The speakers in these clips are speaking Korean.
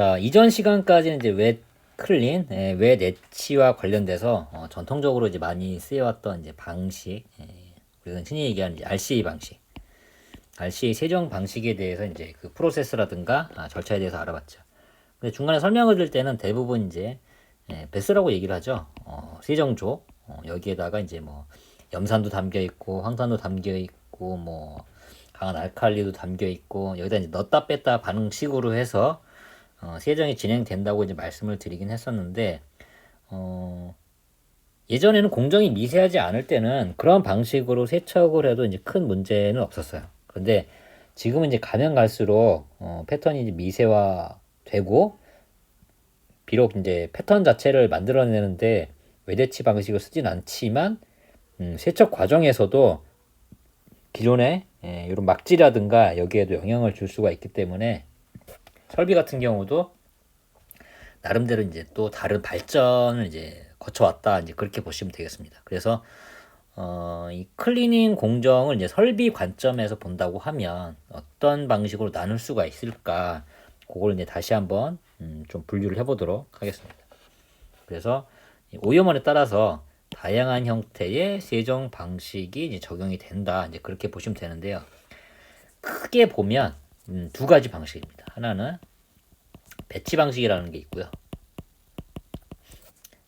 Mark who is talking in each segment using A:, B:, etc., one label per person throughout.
A: 자, 이전 시간까지는 이제 웹 클린, 예, 웹 엣지와 관련돼서 어, 전통적으로 이제 많이 쓰여왔던 이제 방식, 예, 우리가 흔히 얘기하는 이제 RCA 방식, RCA 세정 방식에 대해서 이제 그 프로세스라든가 아, 절차에 대해서 알아봤죠. 근데 중간에 설명을 드릴 때는 대부분 이제 예, 베스라고 얘기를 하죠. 어, 세정조 어, 여기에다가 이제 뭐 염산도 담겨 있고 황산도 담겨 있고 뭐 강한 알칼리도 담겨 있고 여기다 이제 넣었다 뺐다 방식으로 해서 어, 세정이 진행된다고 이제 말씀을 드리긴 했었는데 어, 예전에는 공정이 미세하지 않을 때는 그런 방식으로 세척을 해도 이제 큰 문제는 없었어요. 그런데 지금은 이제 가면 갈수록 어, 패턴이 이제 미세화되고 비록 이제 패턴 자체를 만들어내는데 외대치 방식을 쓰진 않지만 음, 세척 과정에서도 기존의 예, 이런 막지라든가 여기에도 영향을 줄 수가 있기 때문에 설비 같은 경우도 나름대로 이제 또 다른 발전을 이제 거쳐왔다 이제 그렇게 보시면 되겠습니다. 그래서 어, 이 클리닝 공정을 이제 설비 관점에서 본다고 하면 어떤 방식으로 나눌 수가 있을까? 그걸 이제 다시 한번 음, 좀 분류를 해보도록 하겠습니다. 그래서 이 오염원에 따라서 다양한 형태의 세정 방식이 이제 적용이 된다. 이제 그렇게 보시면 되는데요. 크게 보면 음, 두 가지 방식입니다. 하나는 배치 방식이라는 게 있고요.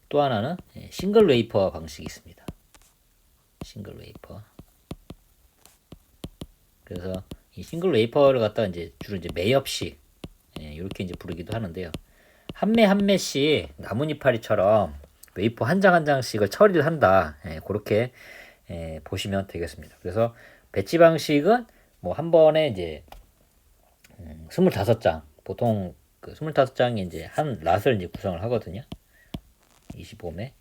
A: 또 하나는 예, 싱글 웨이퍼 방식이 있습니다. 싱글 웨이퍼. 그래서 이 싱글 웨이퍼를 갖다가 이제 주로 이제 매엽식 예, 이렇게 이제 부르기도 하는데요. 한 매 한 매씩 나뭇이파리처럼 웨이퍼 한 장 한 장씩을 처리를 한다. 예, 그렇게 예, 보시면 되겠습니다. 그래서 배치 방식은 뭐 한 번에 이제 음, 25장 보통 그 25장이 이제 한 랏을 이제 구성을 하거든요. 25매.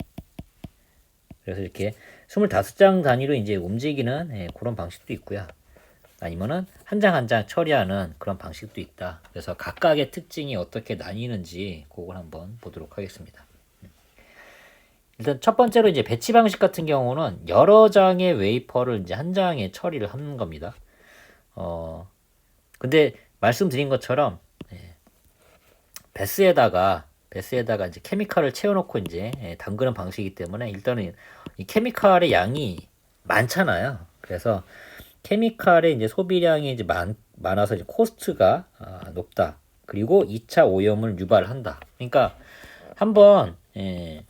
A: 그래서 이렇게 25장 단위로 이제 움직이는 예, 그런 방식도 있고요. 아니면은 한 장 한 장 처리하는 그런 방식도 있다. 그래서 각각의 특징이 어떻게 나뉘는지 그걸 한번 보도록 하겠습니다. 일단 첫 번째로 이제 배치 방식 같은 경우는 여러 장의 웨이퍼를 이제 한 장에 처리를 하는 겁니다. 어, 근데 말씀드린 것처럼 예, 베스에다가 베스에다가 이제 케미칼을 채워놓고 이제 예, 담그는 방식이기 때문에 일단은 이 케미칼의 양이 많잖아요. 그래서 케미칼의 이제 소비량이 이제 많, 많아서 이제 코스트가 아, 높다. 그리고 2차 오염을 유발한다. 그러니까 한번 예,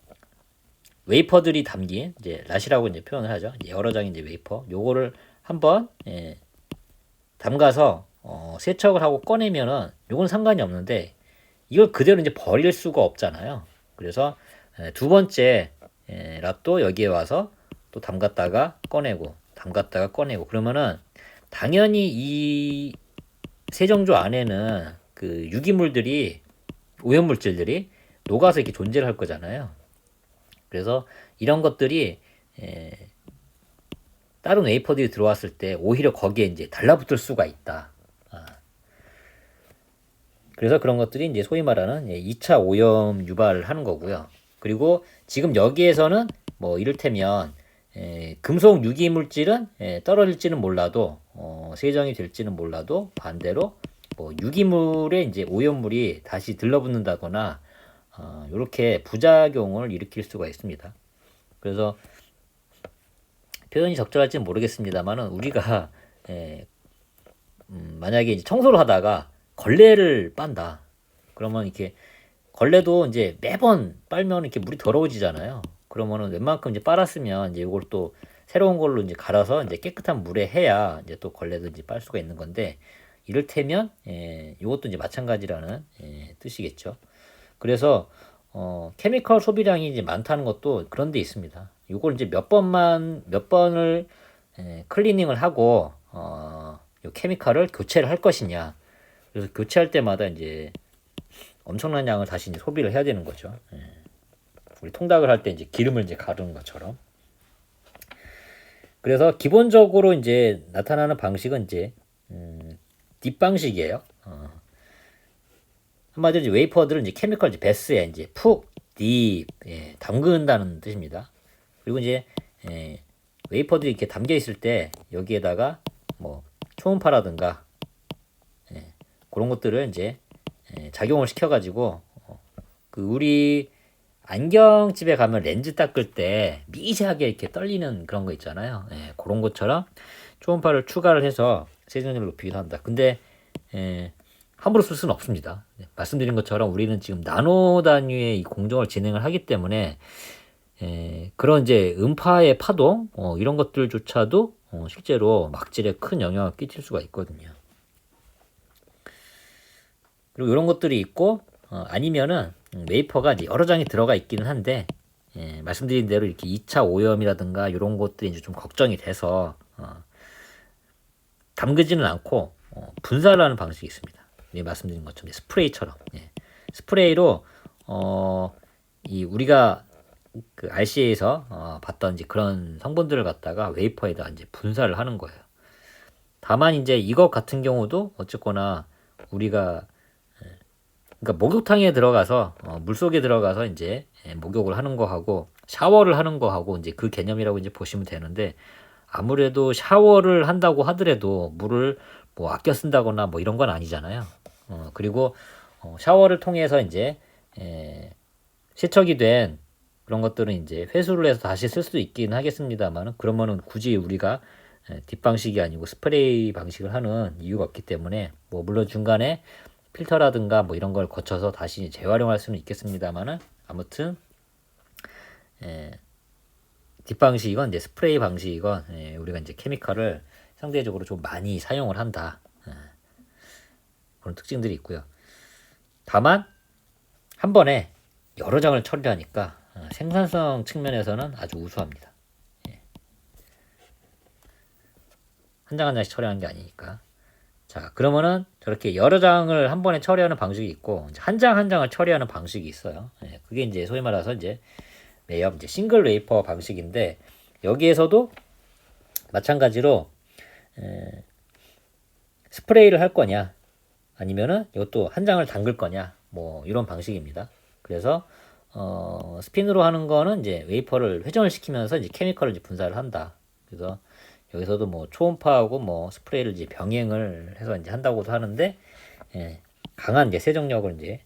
A: 웨이퍼들이 담긴 이제 랏이라고 이제 표현을 하죠. 여러 장의 이제 웨이퍼. 요거를 한번 예, 담가서 어, 세척을 하고 꺼내면은 요건 상관이 없는데 이걸 그대로 이제 버릴 수가 없잖아요. 그래서 예, 두 번째 예, 랍도 여기에 와서 또 담갔다가 꺼내고 담갔다가 꺼내고 그러면은 당연히 이 세정조 안에는 그 유기물들이 오염물질들이 녹아서 이렇게 존재를 할 거잖아요. 그래서 이런 것들이 에, 다른 웨이퍼들이 들어왔을 때 오히려 거기에 이제 달라붙을 수가 있다. 아. 그래서 그런 것들이 이제 소위 말하는 2차 오염 유발을 하는 거고요. 그리고 지금 여기에서는 뭐 이를테면 에, 금속 유기 물질은 에, 떨어질지는 몰라도 어, 세정이 될지는 몰라도 반대로 뭐 유기물에 이제 오염물이 다시 들러붙는다거나 어, 이렇게 부작용을 일으킬 수가 있습니다. 그래서 표현이 적절할지는 모르겠습니다만은 우리가 에, 음, 만약에 청소를 하다가 걸레를 빤다. 그러면 이렇게 걸레도 이제 매번 빨면 이렇게 물이 더러워지잖아요. 그러면은 웬만큼 이제 빨았으면 이제 이걸 또 새로운 걸로 이제 갈아서 이제 깨끗한 물에 해야 이제 또 걸레도 이제 빨 수가 있는 건데 이를테면 예, 이것도 이제 마찬가지라는 예, 뜻이겠죠. 그래서 어, 케미컬 소비량이 이제 많다는 것도 그런 데 있습니다. 이걸 이제 몇 번만 몇 번을 에, 클리닝을 하고 어, 이 케미칼을 교체를 할 것이냐. 그래서 교체할 때마다 이제 엄청난 양을 다시 이제 소비를 해야 되는 거죠. 예. 우리 통닭을 할 때 이제 기름을 이제 가르는 것처럼. 그래서 기본적으로 이제 나타나는 방식은 이제 음, 뒷방식이에요. 어. 한마디로 이제 웨이퍼들은 이제 케미컬 이제 베스에 이제 푹, 딥, 예, 담근다는 뜻입니다. 그리고 이제 예, 웨이퍼들이 이렇게 담겨 있을 때 여기에다가 뭐 초음파라든가 예, 그런 것들을 이제 예, 작용을 시켜가지고 어, 그 우리 안경집에 가면 렌즈 닦을 때 미세하게 이렇게 떨리는 그런 거 있잖아요. 예, 그런 것처럼 초음파를 추가를 해서 세정률을 높이기도 한다. 근데 예, 함부로 쓸 수는 없습니다. 네, 말씀드린 것처럼 우리는 지금 나노 단위의 이 공정을 진행을 하기 때문에 예, 그런 이제 음파의 파동 어, 이런 것들조차도 어, 실제로 막질에 큰 영향을 끼칠 수가 있거든요. 그리고 이런 것들이 있고 어, 아니면은 웨이퍼가 여러 장이 들어가 있기는 한데 예, 말씀드린 대로 이렇게 2차 오염이라든가 이런 것들이 이제 좀 걱정이 돼서 어, 담그지는 않고 어, 분사를 하는 방식이 있습니다. 예, 말씀드린 것처럼 스프레이처럼 예. 스프레이로 어, 이 우리가 그 RCA에서 어, 봤던 이제 그런 성분들을 갖다가 웨이퍼에다 이제 분사를 하는 거예요. 다만 이제 이것 같은 경우도 어쨌거나 우리가 예, 그러니까 목욕탕에 들어가서 어, 물 속에 들어가서 이제 예, 목욕을 하는 거하고 샤워를 하는 거하고 이제 그 개념이라고 이제 보시면 되는데 아무래도 샤워를 한다고 하더라도 물을 뭐 아껴 쓴다거나 뭐 이런 건 아니잖아요. 어, 그리고 어, 샤워를 통해서 이제 에, 세척이 된 그런 것들은 이제 회수를 해서 다시 쓸 수도 있긴 하겠습니다만은 그러면은 굳이 우리가 에, 뒷방식이 아니고 스프레이 방식을 하는 이유가 없기 때문에 뭐 물론 중간에 필터라든가 뭐 이런 걸 거쳐서 다시 재활용할 수는 있겠습니다만은 아무튼 에, 뒷방식이건 이제 스프레이 방식이건 에, 우리가 이제 케미칼을 상대적으로 좀 많이 사용을 한다 에, 그런 특징들이 있고요. 다만 한 번에 여러 장을 처리하니까 어, 생산성 측면에서는 아주 우수합니다. 예. 한장한 장씩 처리하는 게 아니니까. 자, 그러면은 저렇게 여러 장을 한 번에 처리하는 방식이 있고 한 장한 장을 처리하는 방식이 있어요. 예, 그게 이제 소위 말해서 이제 매엽 이제 싱글 웨이퍼 방식인데 여기에서도 마찬가지로 에, 스프레이를 할 거냐 아니면은 이것도 한 장을 담글 거냐 뭐 이런 방식입니다. 그래서 어, 스핀으로 하는 거는 이제 웨이퍼를 회전을 시키면서 이제 케미컬을 이제 분사를 한다. 그래서 여기서도 뭐 초음파하고 뭐 스프레이를 이제 병행을 해서 이제 한다고도 하는데 예, 강한 이제 세정력을 이제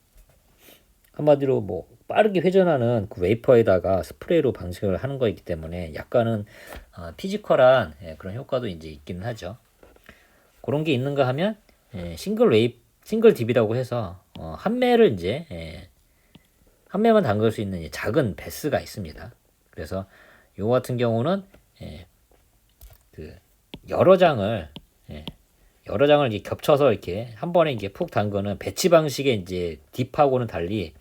A: 한마디로 뭐 빠르게 회전하는 그 웨이퍼에다가 스프레이로 방식을 하는 거이기 때문에 약간은 어, 피지컬한 예, 그런 효과도 이제 있기는 하죠. 그런 게 있는가 하면 예, 싱글 웨이 싱글 딥이라고 해서 어, 한 매를 이제 예, 한 매만 담글 수 있는 작은 베스가 있습니다. 그래서 요 같은 경우는 예, 그 여러 장을 예, 여러 장을 이렇게 겹쳐서 이렇게 한 번에 이게 푹 담그는 배치 방식의 이제 딥하고는 달리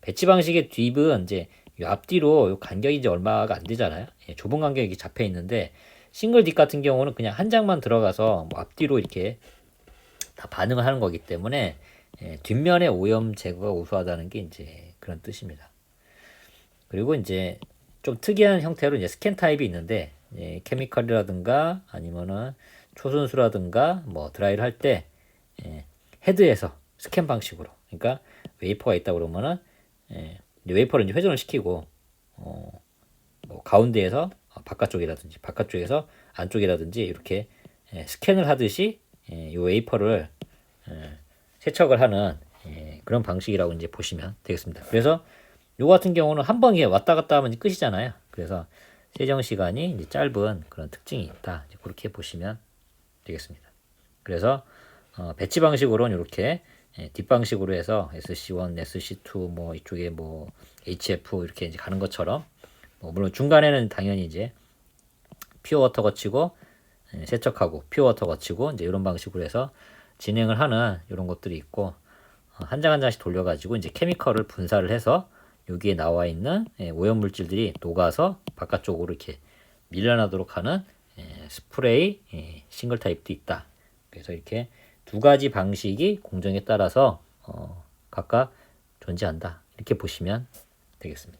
A: 배치 방식의 딥은 이제 요 앞뒤로 요 간격이 이제 얼마가 안 되잖아요. 예, 좁은 간격이 잡혀 있는데 싱글 딥 같은 경우는 그냥 한 장만 들어가서 뭐 앞뒤로 이렇게 다 반응을 하는 거기 때문에 예, 뒷면의 오염 제거가 우수하다는 게 이제 그런 뜻입니다. 그리고 이제 좀 특이한 형태로 이제 스캔 타입이 있는데 예, 케미컬이라든가 아니면은 초순수라든가 뭐 드라이를 할 때 예, 헤드에서 스캔 방식으로 그러니까 웨이퍼가 있다 그러면은 예, 웨이퍼를 이제 회전을 시키고 어, 뭐 가운데에서 바깥쪽이라든지 바깥쪽에서 안쪽이라든지 이렇게 예, 스캔을 하듯이 예, 이 웨이퍼를 예, 세척을 하는 예, 그런 방식이라고 이제 보시면 되겠습니다. 그래서 요 같은 경우는 한 번에 왔다 갔다 하면 끝이잖아요. 그래서 세정 시간이 짧은 그런 특징이 있다. 그렇게 보시면 되겠습니다. 그래서 어, 배치 방식으로는 이렇게 예, 뒷방식으로 해서 SC1, SC2 뭐 이쪽에 뭐 HF 이렇게 이제 가는 것처럼 뭐 물론 중간에는 당연히 이제 퓨어 워터 거치고 예, 세척하고 퓨어 워터 거치고 이제 이런 방식으로 해서 진행을 하는 이런 것들이 있고 어, 한장 한 장씩 돌려가지고 이제 케미컬을 분사를 해서 여기에 나와 있는 예, 오염 물질들이 녹아서 바깥쪽으로 이렇게 밀려나도록 하는 예, 스프레이 예, 싱글 타입도 있다. 그래서 이렇게 두 가지 방식이 공정에 따라서 어, 각각 존재한다. 이렇게 보시면 되겠습니다.